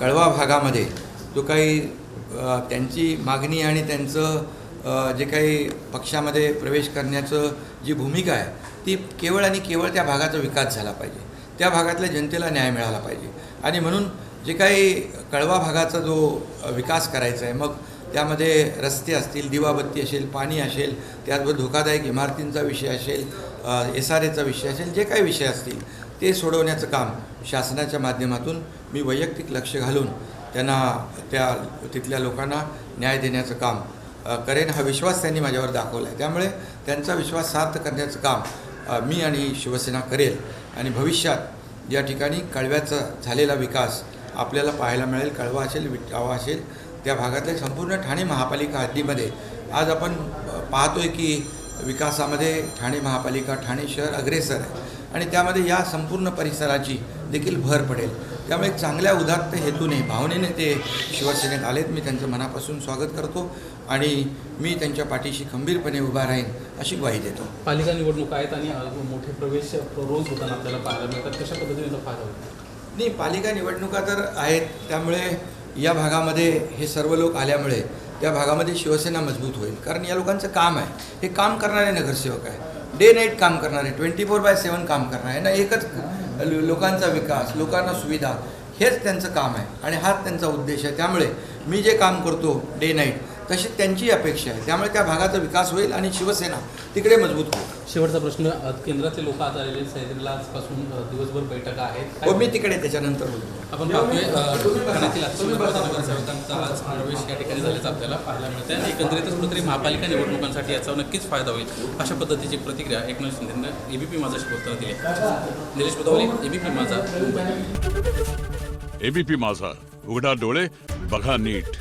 कळवा भागामध्ये जो काही त्यांची मागणी आणि त्यांचं जे काही पक्षामध्ये प्रवेश करण्याचं जी भूमिका आहे ती केवळ आणि केवळ त्या भागाचा विकास झाला पाहिजे. त्या भागातल्या जनतेला न्याय मिळाला पाहिजे. आणि म्हणून जे काही कळवा भागाचा जो विकास करायचा आहे मग त्यामध्ये रस्ते असतील दिवाबत्ती असेल पाणी असेल त्याचबरोबर धोकादायक इमारतींचा विषय असेल एस आर एचा विषय असेल जे काही विषय असतील ते सोडवण्याचं काम शासनाच्या माध्यमातून मी वैयक्तिक लक्ष घालून त्यांना त्या तिथल्या लोकांना न्याय देण्याचं काम करेन हा विश्वास त्यांनी माझ्यावर दाखवला आहे त्यामुळे त्यांचा विश्वास सार्थ करण्याचं काम मी आणि शिवसेना करेल. आणि भविष्यात या ठिकाणी कळव्याचा झालेला विकास आपल्याला पाहायला मिळेल कळवा असेल विटावा असेल त्या भागातल्या संपूर्ण ठाणे महापालिका हद्दीमध्ये. आज आपण पाहतोय की विकासामध्ये ठाणे महापालिका ठाणे शहर अग्रेसर आहे. आणि त्यामध्ये या संपूर्ण परिसराची देखील भर पडेल. त्यामुळे एक चांगल्या उदात्त हेतूने भावनेने ते शिवसेनेत आलेत. मी त्यांचं मनापासून स्वागत करतो आणि मी त्यांच्या पाठीशी खंबीरपणे उभा राहीन अशी ग्वाही देतो. पालिका निवडणूक आहेत आणि मोठे प्रवेश रोज होताना आपल्याला पाहायला मिळतात. कशा पद्धतीने फायदा होतो? नाही पालिका निवडणुका तर आहेत. त्यामुळे या भागामध्ये हे सर्व लोक आल्यामुळे त्या भागामध्ये शिवसेना मजबूत होईल. कारण या लोकांचं काम आहे. हे काम करणारे नगरसेवक आहे. डे नाईट काम करणारे ट्वेंटी फोर बाय सेवन काम करणारे ना एकच लोकांचा विकास लोकांना सुविधा हेच त्यांचं काम आहे. आणि हाच त्यांचा उद्देश आहे. त्यामुळे मी जे काम करतो डे नाईट तशी त्यांची अपेक्षा आहे? त्यामुळे त्या भागाचा विकास होईल आणि शिवसेना तिकडे मजबूत होईल. शेवटचा प्रश्न केंद्रातले लोक आता आलेले सह्याद्रीला आजपासून दिवसभर बैठका आहेत. हो मी तिकडे त्याच्यानंतर बोलतो. आपण नगरसेवकांचा आज प्रवेश या ठिकाणी झाल्याचं आपल्याला पाहायला मिळतं आणि एकंदरीतच कुठेतरी महापालिका निवडणुकांसाठी याचा नक्कीच फायदा होईल अशा पद्धतीची प्रतिक्रिया एकनाथ शिंदेनं एबीपी माझाशी बोलताना दिली. निलेश बुधवारी एबीपी माझा मुंबई. एबीपी माझा उघडा डोळे बघा नीट.